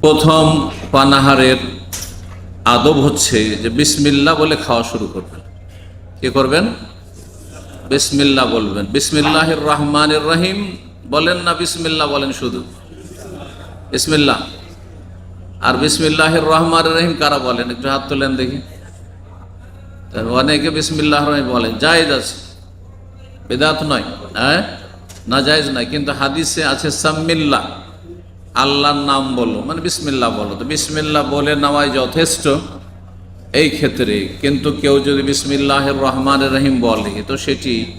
প্রথম পানাহারের আদব হচ্ছে যে বিসমিল্লা বলে খাওয়া শুরু করবেন। কি করবেন? বিসমিল্লা বলবেন। বিসমিল্লাহির রহমানির রহিম। বলেন না বিসমিল্লা, বলেন শুধু। বিসমিল্লা। আর বিসমিল্লাহির রহমান রহিম কারা বলেন? একটু হাত তোলেন দেখি। অনেকে বিসমিল্লাহ রহিম বলেন জায়েজ আছে। বেদাত নয় হ্যাঁ? না জায়েজ নয়। কিন্তু হাদিসে আছে সাম্মিল্লা। আল্লাহর নাম বলো মানে বিসমিল্লা বলো তো। বিসমিল্লা বলে নেওয়াই যথেষ্ট এই ক্ষেত্রে, কিন্তু কেউ যদি বিসমিল্লাহের রহমান রহিম বলে, তো সেটি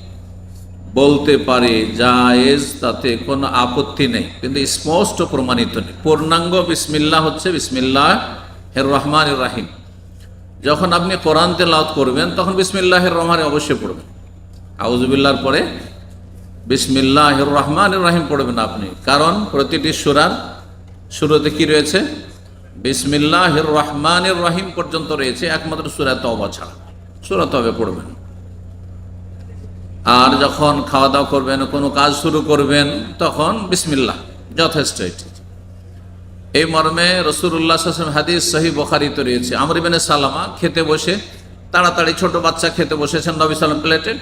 বলতে পারে জায়েজ, তাতে কোনো আপত্তি নেই। কিন্তু স্পষ্ট প্রমাণিত নেই। পূর্ণাঙ্গ বিসমিল্লাহ হচ্ছে বিসমিল্লাহ হের রহমান রাহিম। যখন আপনি কোরআন তেলাওয়াত করবেন, তখন বিসমিল্লাহের রহমানে অবশ্যই পড়বেন। আউজবিল্লার পরে বিসমিল্লাহ রহমান রাহিম পড়বেন আপনি। কারণ প্রতিটি সুরার শুরুতে কি রয়েছে? বিসমিল্লাহ রহমান রাহিম পর্যন্ত রয়েছে একমাত্র সুরা তবা ছাড়া। সুরা তবে পড়বেন। আর যখন খাওয়া দাওয়া করবেন, কোনো কাজ শুরু করবেন, তখন বিসমিল্লাহ, যথেষ্ট এটি। এই মর্মে রসুল্লাহ হাদিস সহি বখারিতে রয়েছে। আমর ইবেনে সালামা খেতে বসে, তাড়াতাড়ি ছোট বাচ্চা খেতে বসেছেন নবী সালাম প্লেটে।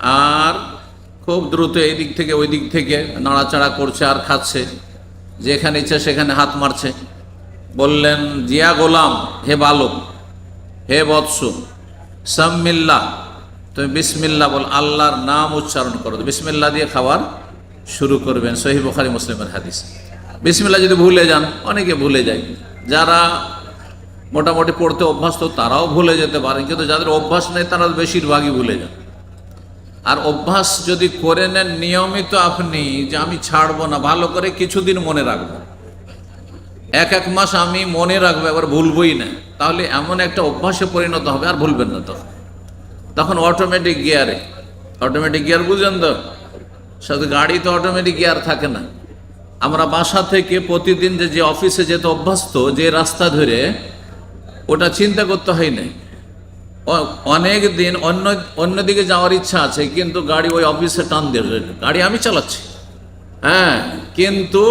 আর খুব দ্রুত এই দিক থেকে ওই দিক থেকে নাড়াচাড়া করছে আর খাচ্ছে। যেখানে ইচ্ছা সেখানে হাত মারছে। বললেন, জিয়া গোলাম, হে বালক, হে বৎস, সাম্মিল্লা, তুমি বিসমিল্লা বল, আল্লাহর নাম উচ্চারণ করো। বিসমিল্লা দিয়ে খাবার শুরু করবেন সহি বখারি মুসলিমের হাদিস। বিসমিল্লা যদি ভুলে যান, অনেকে ভুলে যায়। যারা মোটামুটি পড়তে অভ্যস্ত, তারাও ভুলে যেতে পারেন। কিন্তু যাদের অভ্যাস নেই, তারা বেশিরভাগই ভুলে যান। আর অভ্যাস যদি করে নেন নিয়মিত আপনি যে আমি ছাড়বো না, ভালো করে কিছুদিন মনে রাখব। এক এক মাস আমি মনে রাখব এবার ভুলবই না। তাহলে এমন একটা অভ্যাসে পরিণত হবে, আর ভুলবেন না তখন তখন অটোমেটিক গিয়ারে অটোমেটিক গিয়ার বুঝলেন তো? সাথে গাড়ি তো অটোমেটিক গিয়ার থাকে না। আমরা বাসা থেকে প্রতিদিন যে যে অফিসে যেতে অভ্যস্ত, যে রাস্তা ধরে, ওটা চিন্তা করতে হয় অ- অনেক দিন অন্য অন্যদিকে যাওয়ার ইচ্ছা আছে, কিন্তু গাড়ি ওই অফিসে টান দিয়ে গাড়ি আমি চালাচ্ছি। হ্যাঁ কিন্তু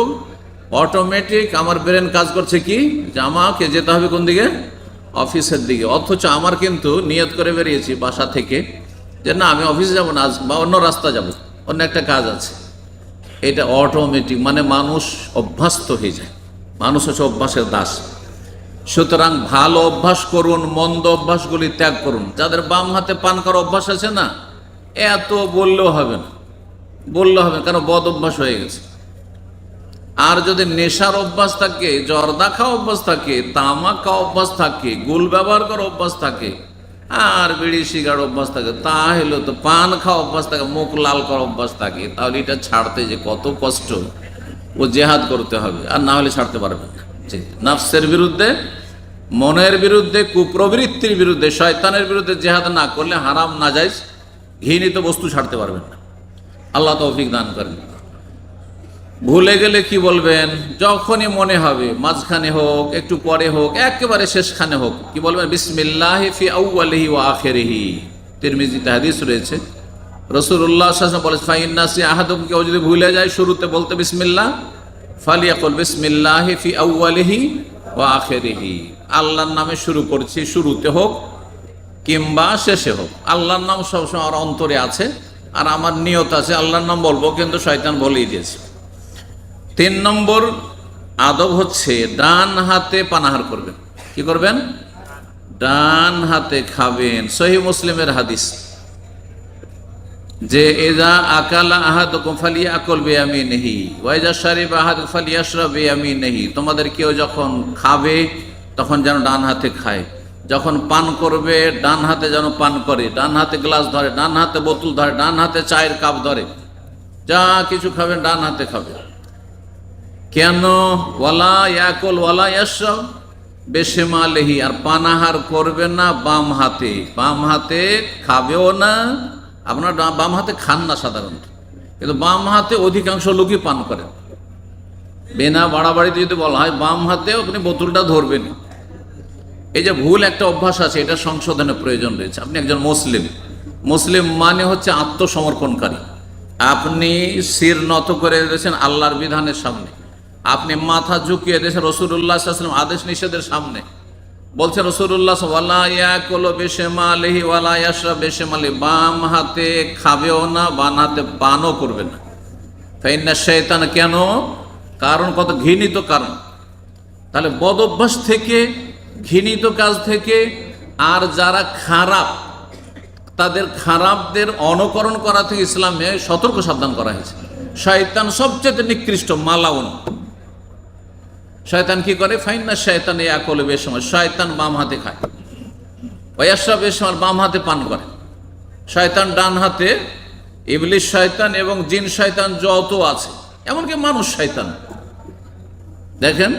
অটোমেটিক আমার ব্রেন কাজ করছে কি? যে আমাকে যেতে হবে কোন দিকে? অফিসের দিকে। অথচ আমার কিন্তু নিয়ত করে বেরিয়েছি বাসা থেকে, যে না, আমি অফিসে যাব না, আজ বা অন্য রাস্তা যাব, অন্য একটা কাজ আছে। এটা অটোমেটিক মানে মানুষ অভ্যস্ত হয়ে যায়। মানুষ হচ্ছে অভ্যাসের দাস। সুতরাং ভালো অভ্যাস করুন মন্দ অভ্যাসগুলি ত্যাগ করুন। যাদের বাম হাতে পান করার অভ্যাস আছে না এত বললেও হবে না। বললেও হবে না, কারণ বদ অভ্যাস হয়ে গেছে। আর যদি নেশার অভ্যাস থাকে জর্দা খাওয়া অভ্যাস থাকে তামাক খাওয়া অভ্যাস থাকে গুল ব্যবহার করার অভ্যাস থাকে আর বিড়ি সিগারেট অভ্যাস থাকে তাহলে তো পান খাওয়া অভ্যাস থাকে মুখ লাল করার অভ্যাস থাকে তাহলে এটা ছাড়তে যে কত কষ্ট ও জেহাদ করতে হবে আর না হলে ছাড়তে পারবে না। নাফসের বিরুদ্ধে, মনের বিরুদ্ধে, কুপ্রবৃত্তির বিরুদ্ধে, শয়তানের বিরুদ্ধে জেহাদ না করলে হারাম না যায় ঘৃণিত বস্তু ছাড়তে পারবেন না। আল্লাহ তৌফিক দান করেন। ভুলে গেলে কি বলবেন? যখনই মনে হবে, মাঝখানে হোক, একটু পরে হোক, একেবারে শেষখানে হোক, কি বলবেন? বিসমিল্লাহ ফি আউয়ালিহি ওয়া আখিরিহি। তিরমিজিতে হাদিস রয়েছে। আলাইহি বলে ফাইন্নাসি আহাদুম, কেউ যদি ভুলে যায় শুরুতে বলতে বিসমিল্লাহ ফালিয়াকুল বিসমিল্লাহ ফি আউয়ালিহি ওয়া আখিরিহি। আল্লাহর নামে শুরু করছি, শুরুতে হোক কিংবা শেষে হোক। আল্লাহর নাম সবসময় আমার অন্তরে আছে আর আমার নিয়ত আছে, আল্লাহর নাম বলব, কিন্তু শয়তান বলেই দিয়েছে। তিন নম্বর আদব হচ্ছে ডান হাতে পানাহার করবেন। কি করবেন? ডান হাতে খাবেন। সহি মুসলিমের হাদিস। যে এজা আকালা আহাদ ফালি আকল বেয়ামি নেহি ওয়াইজা শারিব আহাদ ফালি আশরা বেয়ামি নেহি তোমাদের কেউ যখন খাবে, তখন যেন ডান হাতে খায়। যখন পান করবে, ডান হাতে যেন পান করে, ডান হাতে গ্লাস ধরে, ডান হাতে বোতল ধরে, ডান হাতে চায়ের কাপ ধরে। যা কিছু খাবেন, ডান হাতে খাবে। কেন? ওয়ালা ইয়াকল, ওয়ালা ইয়াসব বেশেমা লেহি আর পানাহার করবে না বাম হাতে। বাম হাতে খাবেও না আপনার বাম হাতে খান না সাধারণত। কিন্তু বাম হাতে অধিকাংশ লোকই পান করেন। বেনা বাড়াবাড়িতে যদি বলা হয়, বাম হাতে আপনি বোতলটা ধরবেন। এই যে ভুল একটা অভ্যাস আছে, এটা সংশোধনের প্রয়োজন রয়েছে। আপনি একজন মুসলিম। মুসলিম মানে হচ্ছে আত্মসমর্পণকারী। আপনি শির নত করে রয়েছেন আল্লাহর বিধানের সামনে। আপনি মাথা ঝুঁকিয়ে দেশে রসুল্লাহ আদেশ নিষেধের সামনে। বলছে রসুল্লাহ ওয়ালা ইয়াকুলু বিশমালিহি ওয়ালা ইয়াশরাব বিশমালি, বাম হাতে খাবেও না, বাম হাতে পানও করবে না। ফাইন্না শয়তান কেন? কারণ কত ঘৃণিত কারণ। তাহলে বদ অভ্যাস থেকে, ঘৃণিত কাজ থেকে, আর যারা খারাপ, তাদের খারাপদের অনুকরণ করা থেকে ইসলামে সতর্ক সাবধান করা হয়েছে। শয়তান সবচেয়ে নিকৃষ্ট, মালাউন। শয়তান কি করে? ফাইন না শয়তান এই আকলে বেশ সময় শয়তান বাম হাতে খায়। ওয়াসা বেশ সময় বাম হাতে পান করে। শয়তান ডান হাতে ইবলিশ শয়তান এবং জিন শয়তান যত আছে, এমনকি মানুষ শয়তান। দেখেন,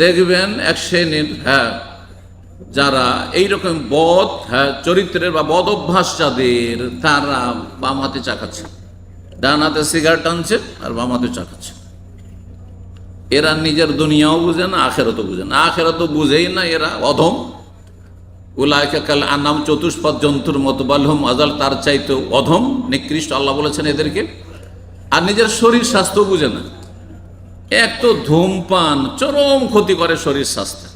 দেখবেন এক শ্রেণির হ্যাঁ যারা এইরকম বদ হ্যাঁ চরিত্রের বা বদ অভ্যাস যাদের, তারা বাম হাতে চাকাচ্ছে ডান হাতে সিগারেট টানছে আর বাম হাতে চাকাচ্ছে এরা নিজের দুনিয়াও বুঝে না, আখেরতও বুঝে না। আখেরত বুঝেই না এরা, অধম। উলায়কাল আনাম চতুষ্পদ জন্তুর মতো বালহম আজাল, তার চাইতে অধম, নিকৃষ্ট আল্লাহ বলেছেন এদেরকে। আর নিজের শরীর স্বাস্থ্য বুঝে না। এক তো ধূমপান, চরম ক্ষতি করে শরীর স্বাস্থ্য।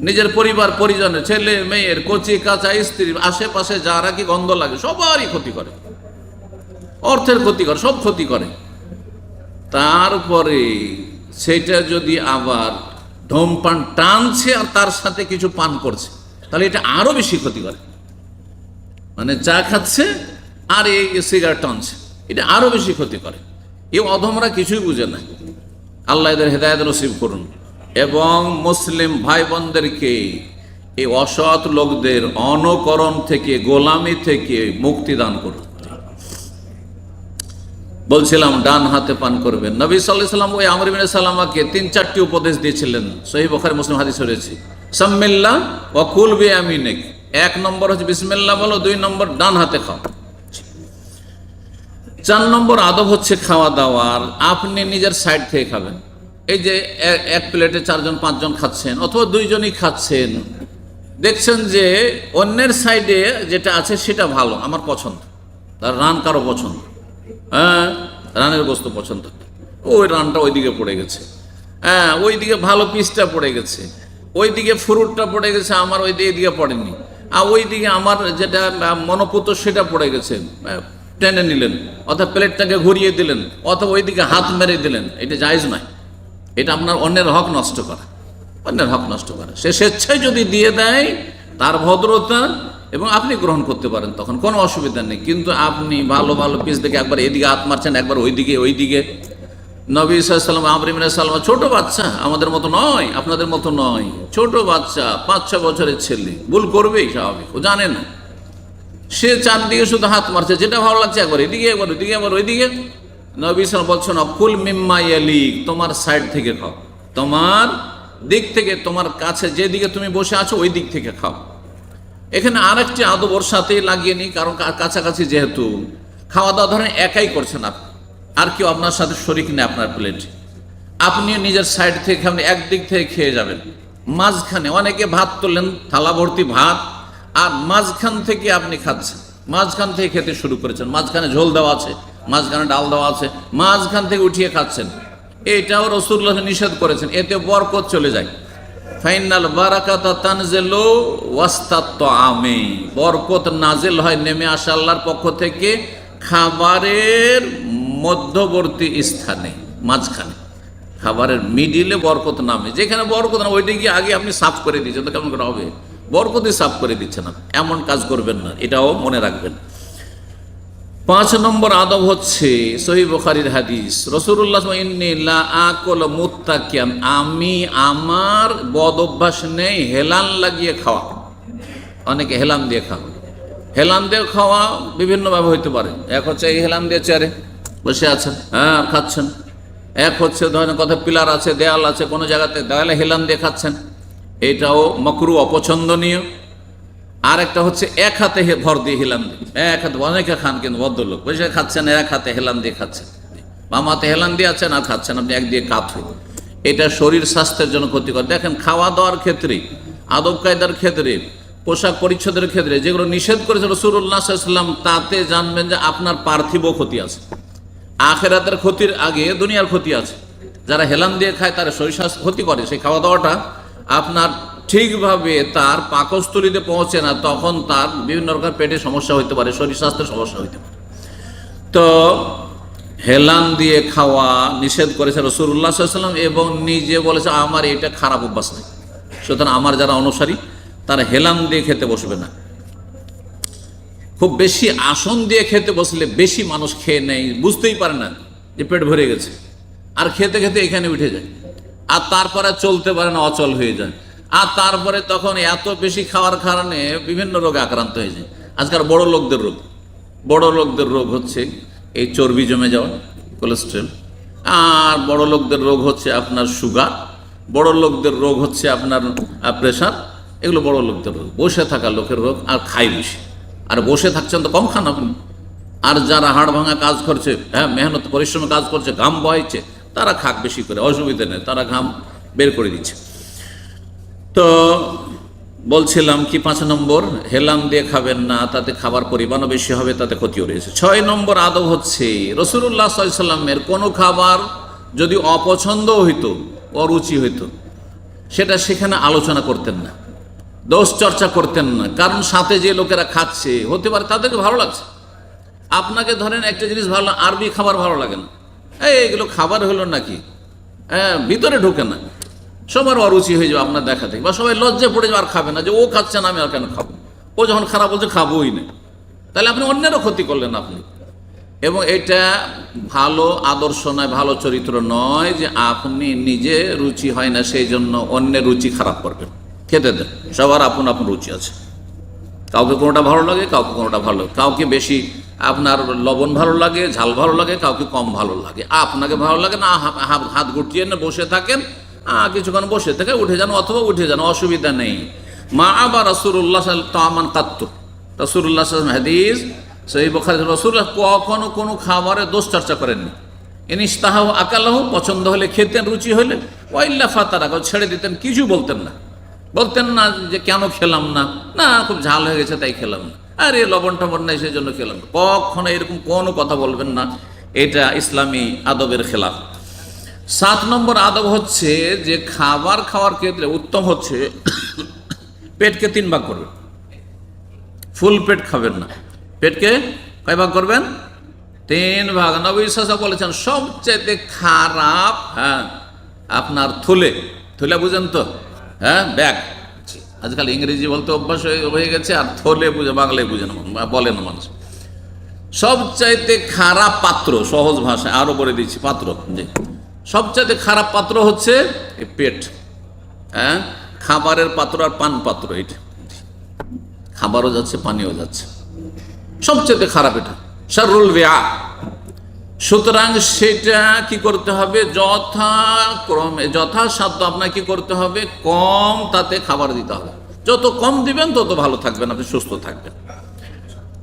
নিজের পরিবার, পরিজনের ছেলে, মেয়ের, কচি, কাঁচা, স্ত্রী, আশেপাশে যারা কি গন্ধ লাগে, সবারই ক্ষতি করে। অর্থের ক্ষতি করে, সব ক্ষতি করে। তারপরে সেটা যদি আবার ধূমপান টানছে আর তার সাথে কিছু পান করছে, তাহলে এটা আরও বেশি ক্ষতি করে। মানে চা খাচ্ছে আর এই সিগারেট টানছে, এটা আরও বেশি ক্ষতি করে। এই অধমরা কিছুই বুঝে না। আল্লাহ এদের হেদায়ত নসিব করুন। এবং মুসলিম ভাই বোনদেরকে এই অসৎ লোকদের অনুকরণ থেকে, গোলামি থেকে মুক্তি দান করুন। বলছিলাম, ডান হাতে পান করবেন। নবী সাল্লাহ সাল্লাম ওই আমর বিন সাল্লামাকে তিন চারটি উপদেশ দিয়েছিলেন। সহি বখারি মুসলিম হাদিস রয়েছে, সাম্মিল্লা ও বি আমিনেক এক নম্বর হচ্ছে বিসমিল্লা বলো, দুই নম্বর ডান হাতে খাও। চার নম্বর আদব হচ্ছে খাওয়া দাওয়ার, আপনি নিজের সাইড থেকে খাবেন। এই যে এক প্লেটে চারজন, পাঁচজন খাচ্ছেন অথবা দুইজনই খাচ্ছেন, দেখছেন যে অন্যের সাইডে যেটা আছে সেটা ভালো, আমার পছন্দ। তার রান কারও পছন্দ। হ্যাঁ রানের গোস্ত পছন্দ। ওই রানটা ওইদিকে পড়ে গেছে। হ্যাঁ ওইদিকে ভালো পিসটা পড়ে গেছে। ওইদিকে ফ্রুটটা পড়ে গেছে, আমার ওই দিকে পড়েনি। আর ওইদিকে আমার যেটা মনোপুত সেটা পড়ে গেছে টেনে নিলেন, অর্থাৎ প্লেটটাকে ঘুরিয়ে দিলেন, অথবা ওইদিকে হাত মেরে দিলেন। এটা জায়জ নয়। এটা আপনার অন্যের হক নষ্ট করা। অন্যের হক নষ্ট করা। সে স্বেচ্ছায় যদি দিয়ে দেয়, তার ভদ্রতা এবং আপনি গ্রহণ করতে পারেন, তখন কোনো অসুবিধা নেই। কিন্তু আপনি ভালো ভালো পিস দেখে একবার এদিকে হাত মারছেন, একবার ওইদিকে ওইদিকে। নবী সাল্লাম আমরিমিন সাল্লাম ছোট বাচ্চা, আমাদের মতো নয়, আপনাদের মতো নয়। ছোট বাচ্চা পাঁচ ছ বছরের ছেলে, ভুল করবেই স্বাভাবিক, ও জানে না। সে চারদিকে শুধু হাত মারছে, যেটা ভালো লাগছে একবার এদিকে, একবার ওইদিকে একবার ওইদিকে। নবী সাল বলছেন, অকুল মিম্মা ইয়ালিক তোমার সাইড থেকে খাও। তোমার দিক থেকে, তোমার কাছে যেদিকে তুমি বসে আছো, ওই দিক থেকে খাও। এখানে আরেকটি আদব ওর সাথে লাগিয়ে নিই, কারণ কাছাকাছি যেহেতু। খাওয়া দাওয়া ধরেন একাই করছেন আপনি। আর কেউ আপনার সাথে শরিক নেই আপনার প্লেটে আপনি নিজের সাইড থেকে আপনি একদিক থেকে খেয়ে যাবেন। মাঝখানে অনেকে ভাত তোলেন, থালা ভর্তি ভাত, আর মাঝখান থেকে আপনি খাচ্ছেন। মাঝখান থেকে খেতে শুরু করেছেন। মাঝখানে ঝোল দেওয়া আছে, মাঝখানে ডাল দেওয়া আছে, মাঝখান থেকে উঠিয়ে খাচ্ছেন। এটাও রসুল্লাহ নিষেধ করেছেন। এতে বরকত চলে যায়। ফাইনাল বারাকাতা তানজেলো ওয়াস্তাত্ত আমে বরকত নাজেল হয় নেমে আসা আল্লাহর পক্ষ থেকে খাবারের মধ্যবর্তী স্থানে, মাঝখানে। খাবারের মিডিলে বরকত নামে। যেখানে বরকত না, ওইটা গিয়ে আগে আপনি সাফ করে দিচ্ছেন তো কেমন করে হবে? বরকতই সাফ করে দিচ্ছে না এমন কাজ করবেন না। এটাও মনে রাখবেন। পাঁচ নম্বর আদব হচ্ছে সহি হাদিস। মুত্তাকিয়ান আমি আমার বদ অভ্যাস নেই, হেলান লাগিয়ে খাওয়া। অনেকে হেলান দিয়ে খাওয়া। হেলান দিয়ে খাওয়া বিভিন্নভাবে হইতে পারে। এক হচ্ছে এই হেলান দিয়ে চেয়ারে বসে আছেন হ্যাঁ খাচ্ছেন। এক হচ্ছে ধরেন কথা পিলার আছে, দেয়াল আছে, কোনো জায়গাতে দেয়ালে হেলান দিয়ে খাচ্ছেন। এটাও মকরু অপছন্দনীয়। আর একটা হচ্ছে এক হাতে ভর দিয়ে হেলান দিয়ে। এক হাতে, অনেকে খান কিন্তু ভদ্রলোক। বসে খাচ্ছেন, এক হাতে হেলান দিয়ে খাচ্ছেন। বাম হাতে হেলান দিয়ে আছেন, আর খাচ্ছেন আপনি এক দিয়ে হয়ে। এটা শরীর স্বাস্থ্যের জন্য ক্ষতিকর। দেখেন, খাওয়া দাওয়ার ক্ষেত্রে, আদব কায়দার ক্ষেত্রে, পোশাক পরিচ্ছদের ক্ষেত্রে, যেগুলো নিষেধ করেছে রসুল্লাহ সাল্লাম তাতে জানবেন যে আপনার পার্থিব ক্ষতি আছে। আখেরাতের ক্ষতির আগে দুনিয়ার ক্ষতি আছে। যারা হেলান দিয়ে খায়, তারা শরীর স্বাস্থ্য ক্ষতি করে। সেই খাওয়া দাওয়াটা আপনার ঠিকভাবে তার পাকস্থলিতে পৌঁছে না, তখন তার বিভিন্ন রকম পেটে সমস্যা হইতে পারে, শরীর স্বাস্থ্যের সমস্যা হইতে পারে। তো হেলান দিয়ে খাওয়া নিষেধ করেছে রসুল্লাহ সাল্লাম এবং নিজে বলেছে, আমার এটা খারাপ অভ্যাস নেই। সুতরাং আমার যারা অনুসারী, তারা হেলান দিয়ে খেতে বসবে না। খুব বেশি আসন দিয়ে খেতে বসলে বেশি মানুষ খেয়ে নেয়, বুঝতেই পারে না যে পেট ভরে গেছে। আর খেতে খেতে এখানে উঠে যায়। আর তারপরে চলতে পারে না, অচল হয়ে যায়। আর তারপরে তখন এত বেশি খাওয়ার কারণে বিভিন্ন রোগে আক্রান্ত হয়ে যায় আজকাল বড় লোকদের রোগ। বড় লোকদের রোগ হচ্ছে এই চর্বি জমে যাওয়া কোলেস্ট্রল আর বড় লোকদের রোগ হচ্ছে আপনার সুগার বড় লোকদের রোগ হচ্ছে আপনার প্রেশার এগুলো বড় লোকদের রোগ। বসে থাকা লোকের রোগ আর খাই বেশি। আর বসে থাকছেন তো কম খান আপনি। আর যারা হাড় ভাঙা কাজ করছে হ্যাঁ মেহনত পরিশ্রমে কাজ করছে, ঘাম বহাইছে, তারা খাক বেশি করে, অসুবিধা নেই, তারা ঘাম বের করে দিচ্ছে। তো বলছিলাম কি পাঁচ নম্বর হেলাম দিয়ে খাবেন না, তাতে খাবার পরিমাণও বেশি হবে, তাতে ক্ষতিও রয়েছে। ছয় নম্বর আদব হচ্ছে রসুল্লাহ সাল্লামের কোনো খাবার যদি অপছন্দ হইতো, অরুচি হইতো, সেটা সেখানে আলোচনা করতেন না, দোষ চর্চা করতেন না। কারণ সাথে যে লোকেরা খাচ্ছে, হতে পারে তাদেরকে ভালো লাগছে। আপনাকে ধরেন একটা জিনিস ভালো, আরবি খাবার ভালো লাগে না। এই এগুলো খাবার হলো নাকি? হ্যাঁ ভিতরে ঢোকে না। সবার অরুচি হয়ে যাবে, আপনার দেখা থেকে বা সবাই লজ্জা পড়ে যাবে, আর খাবে না। যে ও খাচ্ছে না, আমি আর কেন খাব? ও যখন খারাপ বলছে, খাবোই না। তাহলে আপনি অন্যেরও ক্ষতি করলেন আপনি। এবং এটা ভালো আদর্শ নয়, ভালো চরিত্র নয় যে আপনি নিজে রুচি হয় না, সেই জন্য অন্যের রুচি খারাপ করবেন। খেতে দেন। সবার আপন আপন রুচি আছে। কাউকে কোনোটা ভালো লাগে, কাউকে কোনোটা ভালো লাগে। কাউকে বেশি আপনার লবণ ভালো লাগে, ঝাল ভালো লাগে, কাউকে কম ভালো লাগে। আপনাকে ভালো লাগে না, হাত গুটিয়ে না বসে থাকেন কিছুক্ষণ বসে থেকে উঠে যান অথবা উঠে যান, অসুবিধা নেই। মা আবার রসুল্লাহ তামান কাত্ত। রসুল্লাহ হাদিস সেই বখারি রসুল্লাহ কখনো কোনো খাবারে দোষ চর্চা করেননি। ইনিস্তাহ আকালাহ, পছন্দ হলে খেতেন, রুচি হলে ওয়াইল্লা ফাতারা ছেড়ে দিতেন, কিছু বলতেন না। বলতেন না যে কেন খেলাম না। না, খুব ঝাল হয়ে গেছে, তাই খেলাম না। আরে, লবণ টবণ নাই সেই জন্য খেলাম কখনো এরকম কোনো কথা বলবেন না। এটা ইসলামী আদবের খেলাফ। সাত নম্বর আদব হচ্ছে যে খাবার খাওয়ার ক্ষেত্রে উত্তম হচ্ছে পেটকে তিন ভাগ করবেন। ফুল পেট খাবেন না। পেটকে কয় ভাগ করবেন? তিন ভাগ। নবী সাসা বলেছেন সবচেয়ে খারাপ হ্যাঁ আপনার থুলে। থুলে বুঝেন তো? হ্যাঁ ব্যাগ। আজকাল ইংরেজি বলতে অভ্যাস হয়ে গেছে, আর থলে বুঝে, বাংলায় বুঝে না বলে না মানুষ। সবচাইতে খারাপ পাত্র, সহজ ভাষায় আরও বলে দিচ্ছি, পাত্র সবচাইতে খারাপ পাত্র হচ্ছে পেট হ্যাঁ? খাবারের পাত্র আর পান পাত্র এটা খাবারও যাচ্ছে, পানিও যাচ্ছে। সবচেয়ে খারাপ এটা শারুল বেয়া। সুতরাং সেটা কি করতে হবে? যথাক্রমে, যথাসাধ্য আপনাকে কি করতে হবে? কম তাতে খাবার দিতে হবে। যত কম দিবেন, তত ভালো থাকবেন, আপনি সুস্থ থাকবেন।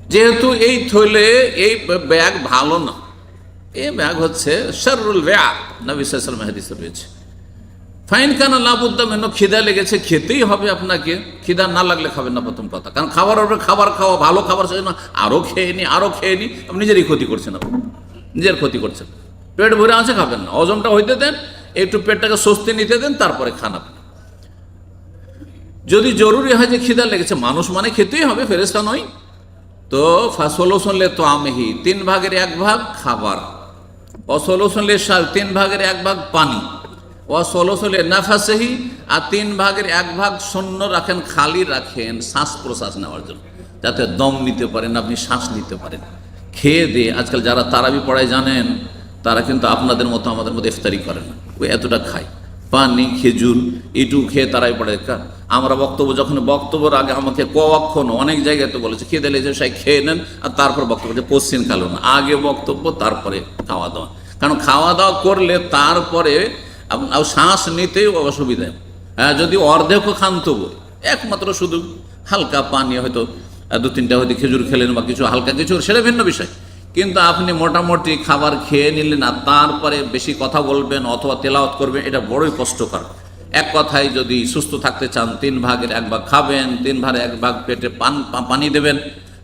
যেহেতু এই থইলে এই ব্যাগ ভালো না। এই ব্যাগ হচ্ছে শারুল ব্যাগ নবী সাল্লাম হাদিসে রয়েছে। ফাইন কানা লাভুদ্দাম এন খিদা লেগেছে, খেতেই হবে আপনাকে। খিদা না লাগলে খাবেন না প্রথম কথা। কারণ খাবার উপরে খাবার খাওয়া, ভালো খাবার সেই জন্য আরও খেয়ে নি আরও খেয়ে নি, আপনি নিজেরই ক্ষতি করছেন আপনি। নিজের ক্ষতি করছেন। পেট ভরে আছে, খাবেন না। হজমটা হইতে দেন, একটু পেটটাকে স্বস্তি নিতে দেন, তারপরে খান আপনি। যদি জরুরি হয় যে খিদা লেগেছে, মানুষ মানে খেতেই হবে ফেরেস্তা নয়। তো ফাসলোসনলে তো আমেহি তিন ভাগের এক ভাগ খাবার। অসলোসনলে সাল, তিন ভাগের এক ভাগ পানি। অসলসলে নাফাসেহি, আর তিন ভাগের এক ভাগ শূন্য রাখেন, খালি রাখেন শ্বাস প্রশ্বাস নেওয়ার জন্য, যাতে দম নিতে পারেন, আপনি শ্বাস নিতে পারেন। খেয়ে দিয়ে, আজকাল যারা তারাবি পড়ায় জানেন, তারা কিন্তু আপনাদের মতো আমাদের মতো ইফতারি করে না। ওই এতটা খায়। পানি, খেজুর এটুকু খেয়ে তারাই পড়ে। আমরা বক্তব্য, যখন বক্তব্যের আগে আমাকে কখন অনেক জায়গায় তো বলেছে, খেয়ে দিলে যে সাই খেয়ে নেন, আর তারপর বক্তব্য যে পশ্চিম কালো না, আগে বক্তব্য, তারপরে খাওয়া দাওয়া। কারণ খাওয়া দাওয়া করলে তারপরে শ্বাস নিতেই অসুবিধা। হ্যাঁ যদি অর্ধেকও খান তবু একমাত্র শুধু হালকা পানি, হয়তো দু তিনটা হয়তো খেজুর খেলেন বা কিছু হালকা কিছু, সেটা ভিন্ন বিষয়। কিন্তু আপনি মোটামুটি খাবার খেয়ে নিলেন আর তারপরে বেশি কথা বলবেন অথবা তেলাওয়াত করবেন, এটা বড়ই কষ্টকর। এক কথায় যদি সুস্থ থাকতে চান, তিন ভাগের এক ভাগ খাবেন, তিন ভাগের এক ভাগ পেটে পান পানি দেবেন।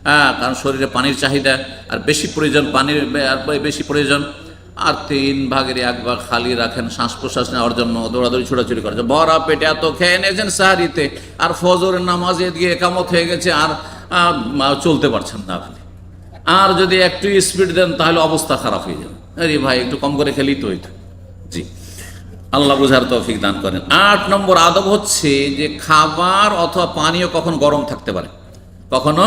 হ্যাঁ কারণ শরীরে পানির চাহিদা, আর বেশি প্রয়োজন পানির বেশি প্রয়োজন। আর তিন ভাগের এক ভাগ খালি রাখেন শ্বাস প্রশ্বাস নেওয়ার জন্য, দৌড়াদৌড়ি, ছোটাছুটি করেছে বড়া পেটে এত খেয়ে নিয়েছেন সাহারিতে, আর ফজরের নামাজে গিয়ে একামত হয়ে গেছে, আর চলতে পারছেন না আপনি। আর যদি একটু স্পিড দেন, তাহলে অবস্থা খারাপ হয়ে যাবে। আরে ভাই, একটু কম করে খেলেই তো জি। আল্লাহ বুঝার তৌফিক দান করেন। আট নম্বর আদব হচ্ছে যে খাবার অথবা পানীয় কখন গরম থাকতে পারে। কখনো?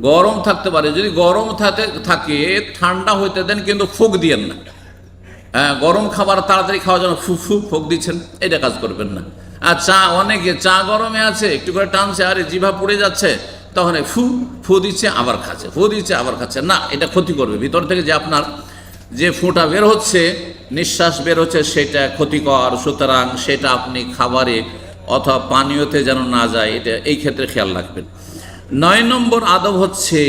গরম থাকতে পারে। যদি গরম থাকে থাকে, ঠান্ডা হইতে দেন, কিন্তু ফুক দিয়েন না। হ্যাঁ গরম খাবার তাড়াতাড়ি খাওয়ার জন্য ফু ফু, ফোক দিচ্ছেন, এটা কাজ করবেন না। আর চা, অনেকে চা গরমে আছে, একটু করে টানছে, আরে জিভা পুড়ে যাচ্ছে তখন ফু ফু দিচ্ছে, আবার খাচ্ছে। ফু দিচ্ছে, আবার খাচ্ছে। না, এটা ক্ষতি করবে। ভিতর থেকে যে আপনার যে ফুটা বের হচ্ছে, নিঃশ্বাস বের হচ্ছে, সেটা ক্ষতিকর। সুতরাং সেটা আপনি খাবারে অথবা পানীয়তে যেন না যায়, এটা এই ক্ষেত্রে খেয়াল রাখবেন। নয় নম্বর আদব হচ্ছে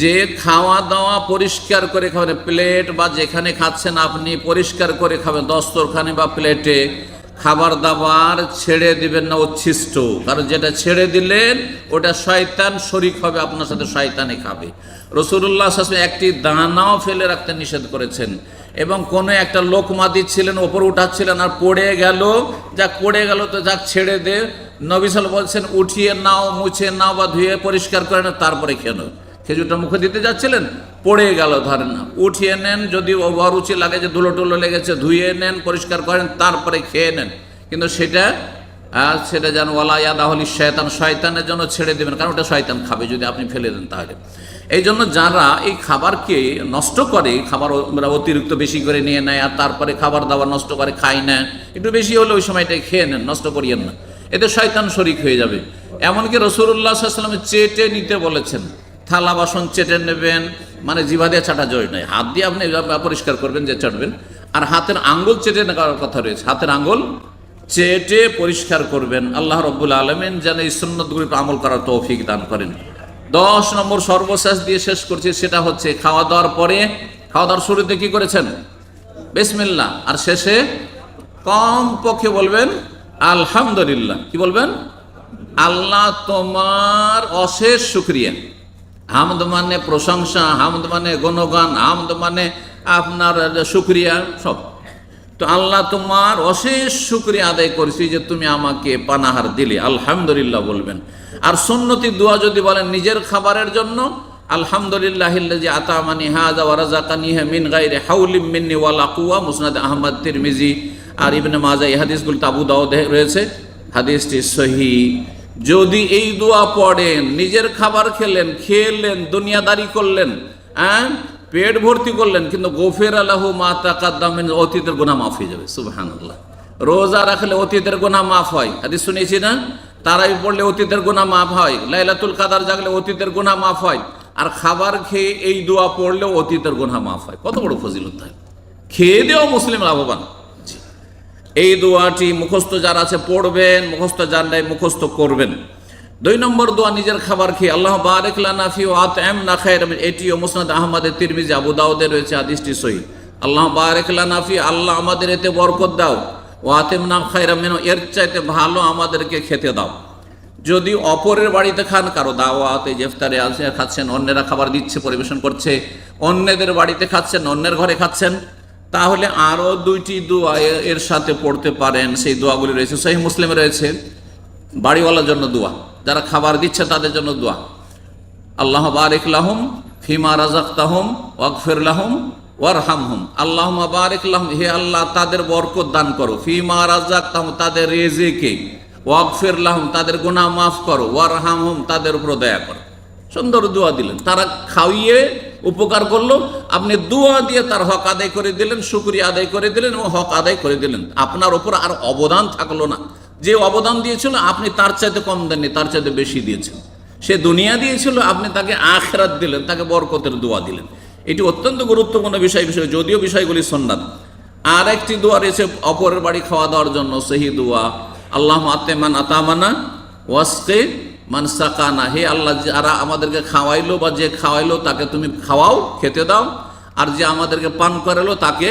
যে খাওয়া দাওয়া পরিষ্কার করে খাবেন প্লেট বা যেখানে খাচ্ছেন আপনি পরিষ্কার করে খাবেন। দস্তরখানে বা প্লেটে খাবার দাবার ছেড়ে দিবেন না উচ্ছিষ্ট। কারণ যেটা ছেড়ে দিলেন, ওটা শয়তান শরিক হবে, আপনার সাথে শয়তানে খাবে। রসুল্লাহ শাসনে একটি দানাও ফেলে রাখতে নিষেধ করেছেন। এবং কোনো একটা লোকমা দিচ্ছিলেন ওপর উঠাচ্ছিলেন আর পড়ে গেল, যা পড়ে গেল তো যাক ছেড়ে দে। নবিসাল বলছেন, উঠিয়ে নাও, মুছে নাও বা ধুয়ে পরিষ্কার করে না তারপরে খেয়ে খেজুরটা মুখে দিতে যাচ্ছিলেন পড়ে গেল ধরেন না উঠিয়ে নেন যদি অরুচি লাগে যে ধুলো টুলো লেগেছে ধুয়ে নেন পরিষ্কার করেন তারপরে খেয়ে নেন। কিন্তু সেটা আহ, সেটা যেন ওলা ইয়াদাহলি শয়তান শয়তানের জন্য ছেড়ে দেবেন কারণ ওটা শয়তান খাবে যদি আপনি ফেলে দেন তাহলে। এই জন্য যারা এই খাবারকে নষ্ট করে খাবার ওরা অতিরিক্ত বেশি করে নিয়ে নেয় আর তারপরে খাবার দাবার নষ্ট করে খায় না একটু বেশি হলে ওই সময়টাই খেয়ে নেন নষ্ট করিয়েন না। এতে শয়তান শরিক হয়ে যাবে। এমনকি রসুল্লাহ সাল্লামে চেটে নিতে বলেছেন থালা বাসন চেটে নেবেন মানে জিভা দিয়ে চাটা জয় নয় হাত দিয়ে আপনি পরিষ্কার করবেন যে চাটবেন আর হাতের আঙ্গুল চেটে নেওয়ার কথা রয়েছে। হাতের আঙ্গুল চেটে পরিষ্কার করবেন। আল্লাহ রব্বুল আলমেন যেন এই সুন্নতগুলি আমল করার তৌফিক দান করেন। দশ নম্বর সর্বশেষ দিয়ে শেষ করছি, সেটা হচ্ছে খাওয়া দাওয়ার পরে, খাওয়া দাওয়ার শুরুতে কি করেছেন? বিসমিল্লা আর শেষে কম পক্ষে বলবেন, আলহামদুলিল্লাহ। কি বলবেন? আল্লাহ তোমার অশেষ শুক্রিয়া। হামদ মানে প্রশংসা, হামদ মানে গণগান, হামদ মানে আপনার শুক্রিয়া সব। তো আল্লাহ তোমার অশেষ শুক্রিয়া আদায় করেছি যে তুমি আমাকে পানাহার দিলে, আলহামদুলিল্লাহ বলবেন। আর সুন্নতি দোয়া যদি বলেন নিজের খাবারের জন্য, আলহামদুলিল্লাহ যে আতামানি হাজা ওয়ারাজাকানি মিন গাইরে হাউলিম মিন্নি ওয়ালা কুয়া মুসনাদ আহমদ, তিরমিজি আর ইবনে মাজা এই হাদিসগুলো তাবু দাউদে রয়েছে। হাদিসটি সহি যদি এই দোয়া পড়েন, নিজের খাবার খেলেন খেলেন, দুনিয়াদারি করলেন হ্যাঁ? পেট ভর্তি করলেন, কিন্তু গোফের আল্লাহ মা তাকাদ্দামেন অতীতের গোনা মাফ হয়ে যাবে সুবহান রোজা রাখলে অতীতের গোনা মাফ হয় আদি শুনেছি না? তারাই পড়লে অতীতের গোনা মাফ হয়, লাইলাতুল কাদার জাগলে অতীতের গোনা মাফ হয়, আর খাবার খেয়ে এই দোয়া পড়লেও অতীতের গোনা মাফ হয়। কত বড় ফজিলত খেয়ে দেও মুসলিম লাভবান। এই দোয়াটি মুখস্থ যারা আছে পড়বেন, মুখস্থ যার নাই মুখস্থ করবেন। দুই নম্বর দোয়া, নিজের খাবার খেয়ে, আল্লাহ বারেক লানাফি ও আত এম না খায়ের এটিও মুসনাদ আহমদের তিরমিজি, আবু দাউদে রয়েছে আদিষ্টি সহি। আল্লাহ বারেক লানাফি আল্লাহ আমাদের এতে বরকত দাও। ও আতেম না খায়রা মেন এর চাইতে ভালো আমাদেরকে খেতে দাও। যদি অপরের বাড়িতে খান, কারও দাওয়াতে জেফতারে আছে, খাচ্ছেন, অন্যেরা খাবার দিচ্ছে, পরিবেশন করছে, অন্যদের বাড়িতে খাচ্ছেন, অন্যের ঘরে খাচ্ছেন তাহলে আরও দুইটি দোয়া এর সাথে পড়তে পারেন। সেই দোয়াগুলি রয়েছে। সেই মুসলিম রয়েছে, বাড়িওয়ালার জন্য দোয়া। যারা খাবার দিচ্ছে তাদের জন্য দোয়া। আল্লাহ বারিক লাহুম ফিমা রাজাক তাহম ওয়াকফির লাহুম ওয়ারহাম হুম আল্লাহ বারিক হে আল্লাহ, তাদের বরকত দান করো। ফিমা রাজাক তাহম তাদের রেজেকে। ওয়াকফির লাহুম, তাদের গুনাহ মাফ করো। ওয়ারহাম হুম তাদের উপর দয়া করো। সুন্দর দোয়া দিলেন। তারা খাইয়ে উপকার করল। আপনি দোয়া দিয়ে তার হক আদায় করে দিলেন, শুক্রিয়া আদায় করে দিলেন এবং হক আদায় করে দিলেন। আপনার ওপর আর অবদান থাকল না। যে অবদান দিয়েছিল, আপনি তার চাইতে কম দেননি, তার চাইতে বেশি দিয়েছেন। সে দুনিয়া দিয়েছিল, আপনি তাকে আখরাত দিলেন, তাকে বরকতের দোয়া দিলেন। এটি অত্যন্ত গুরুত্বপূর্ণ বিষয় বিষয়, যদিও বিষয়গুলি সন্ন্যাত আর একটি দোয়া রয়েছে অপরের বাড়ি খাওয়া দাওয়ার জন্য, সেই দোয়া আল্লাহ আতেমান আতামানা ওয়াসকে মানসাকানা হে আল্লাহ, যারা আমাদেরকে খাওয়াইলো বা যে খাওয়াইলো তাকে তুমি খাওয়াও, খেতে দাও। আর যে আমাদেরকে পান করালো তাকে